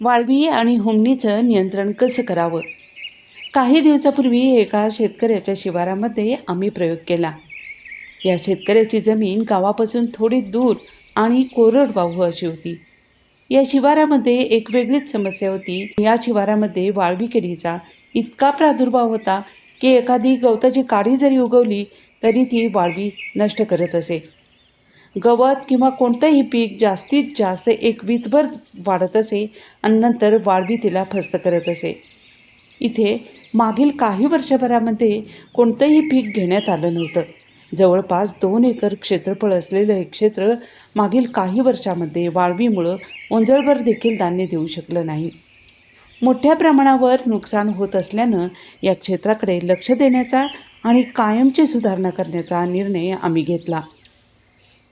वाळवी आणि हुमणीचं नियंत्रण कसं करावं? काही दिवसापूर्वी एका शेतकऱ्याच्या शिवारामध्ये आम्ही प्रयोग केला. या शेतकऱ्याची जमीन गावापासून थोडी दूर आणि कोरडवाहू अशी होती. या शिवारामध्ये एक वेगळीच समस्या होती. या शिवारामध्ये वाळवी किडीचा इतका प्रादुर्भाव होता की एखादी गवताची काडी जरी उगवली तरी ती वाळवी नष्ट करत असे. गवत किंवा कोणतंही पीक जास्तीत जास्त एक वीतभर वाढत असे आणि नंतर वाळवी तिला फस्त करत असे. इथे मागील काही वर्षभरामध्ये कोणतंही पीक घेण्यात आलं नव्हतं. जवळपास दोन एकर क्षेत्रफळ असलेलं हे क्षेत्र मागील काही वर्षामध्ये वाळवीमुळं ओंजळभर देखील धान्य देऊ शकलं नाही. मोठ्या प्रमाणावर नुकसान होत असल्यानं या क्षेत्राकडे लक्ष देण्याचा आणि कायमची सुधारणा करण्याचा निर्णय आम्ही घेतला.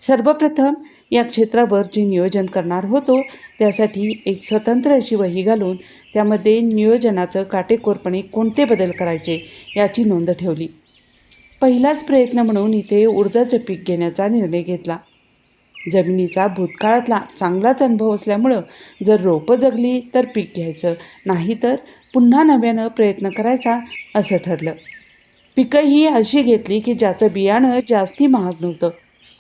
सर्वप्रथम या क्षेत्रावर जे नियोजन करणार होतो त्यासाठी एक स्वतंत्र अशी वही घालून त्यामध्ये नियोजनाचं काटेकोरपणे कोणते बदल करायचे याची नोंद ठेवली. पहिलाच प्रयत्न म्हणून इथे ऊर्जाचं पीक घेण्याचा निर्णय घेतला. जमिनीचा भूतकाळातला चांगलाच अनुभव असल्यामुळं जर रोपं जगली तर पीक घ्यायचं नाही तर पुन्हा नव्यानं प्रयत्न करायचा असं ठरलं. पिकं ही अशी घेतली की ज्याचं बियाणं जास्ती महाग नव्हतं.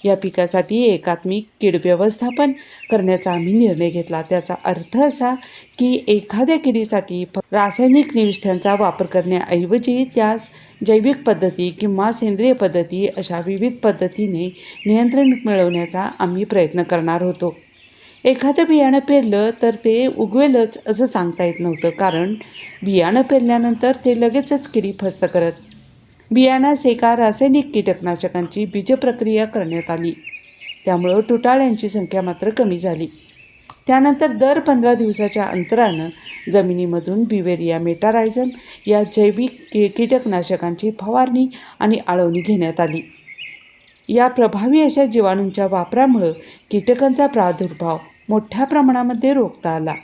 या पिकासाठी एकात्मिक कीड व्यवस्थापन करण्याचा आम्ही निर्णय घेतला. त्याचा अर्थ असा की एखाद्या किडीसाठी रासायनिक निविष्ठांचा वापर करण्याऐवजी त्यास जैविक पद्धती किंवा सेंद्रिय पद्धती अशा विविध पद्धतीने नियंत्रण मिळवण्याचा आम्ही प्रयत्न करणार होतो. एखादं बियाणं पेरलं तर ते उगवेलच असं सांगता येत नव्हतं कारण बियाणं पेरल्यानंतर ते लगेचच किडी फस्त करत बियाणास एका रासायनिक कीटकनाशकांची बीजप्रक्रिया करण्यात आली. त्यामुळं तुटाळ्यांची संख्या मात्र कमी झाली. त्यानंतर दर पंधरा दिवसाच्या अंतरानं जमिनीमधून बिवेरिया मेटारायझम या जैविक की कीटकनाशकांची फवारणी आणि आळवणी घेण्यात आली. या प्रभावी अशा जीवाणूंच्या वापरामुळं कीटकांचा प्रादुर्भाव मोठ्या प्रमाणामध्ये रोखता आला.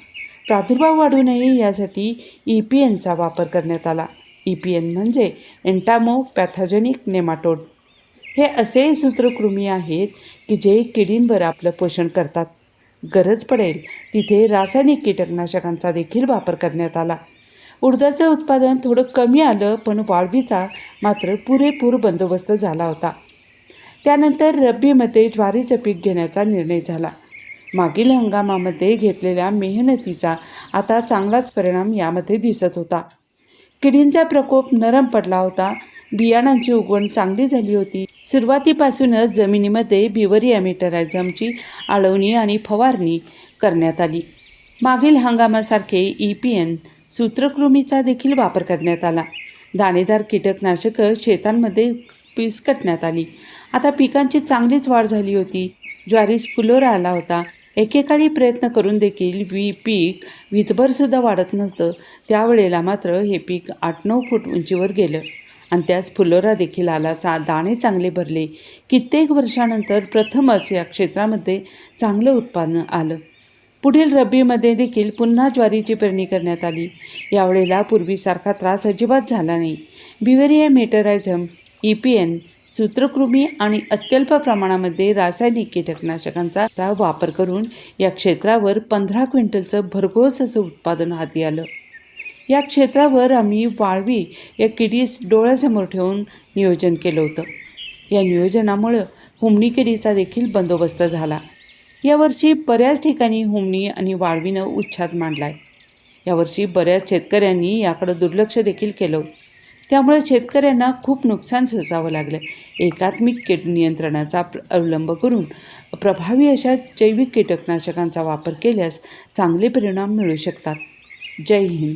प्रादुर्भाव वाढू नये यासाठी ई पी एनचा वापर करण्यात आला. ई पी एन म्हणजे एन्टामो पॅथॉजेनिक नेमाटोड. हे असे सूत्रकृमी आहेत की जे किडींवर आपलं पोषण करतात. गरज पडेल तिथे रासायनिक कीटकनाशकांचा देखील वापर करण्यात आला. उडदाचं उत्पादन थोडं कमी आलं पण वाळवीचा मात्र पुरेपूर बंदोबस्त झाला होता. त्यानंतर रब्बीमध्ये ज्वारीचं पीक घेण्याचा निर्णय झाला. मागील हंगामामध्ये घेतलेल्या मेहनतीचा आता चांगलाच परिणाम यामध्ये दिसत होता. किडींचा प्रकोप नरम पडला होता. बियाणांची उगवण चांगली झाली होती. सुरुवातीपासूनच जमिनीमध्ये बिवरी ॲमिटरायझमची आळवणी आणि फवारणी करण्यात आली. मागील हंगामासारखे ई पी एन सूत्रकृमीचा देखील वापर करण्यात आला. दाणेदार कीटकनाशकं शेतांमध्ये पिसकटण्यात आली. आता पिकांची चांगलीच वाढ झाली होती. ज्वारीस फुलोरा आला होता. एकेकाळी प्रयत्न करून देखील वी पीक वितभरसुद्धा वाढत नव्हतं. त्यावेळेला मात्र हे पीक आठ नऊ फूट उंचीवर गेलं आणि त्यास फुलोरा देखील आला. चा दाणे चांगले भरले. कित्येक वर्षानंतर प्रथमच या क्षेत्रामध्ये चांगलं उत्पादन आलं. पुढील रब्बीमध्ये देखील पुन्हा ज्वारीची पेरणी करण्यात आली. यावेळेला पूर्वीसारखा त्रास अजिबात झाला नाही. Beauveria metarhizium E P N सूत्रकृमी आणि अत्यल्प प्रमाणामध्ये रासायनिक कीटकनाशकांचा वापर करून या क्षेत्रावर पंधरा क्विंटलचं भरघोस असं उत्पादन हाती आलं. या क्षेत्रावर आम्ही वाळवी या किडीस डोळ्यासमोर ठेवून नियोजन केलं होतं. या नियोजनामुळं हुमणी किडीचा देखील बंदोबस्त झाला. यावर्षी बऱ्याच ठिकाणी हुमणी आणि वाळवीनं उच्छाद मांडला आहे यावर्षी बऱ्याच शेतकऱ्यांनी याकडं दुर्लक्ष देखील केलं. त्यामुळे शेतकऱ्यांना खूप नुकसान सोसावं लागलं. एकात्मिक कीड नियंत्रणाचा प्र- अवलंब करून प्रभावी अशा जैविक कीटकनाशकांचा वापर केल्यास चांगले परिणाम मिळू शकतात. जय हिंद.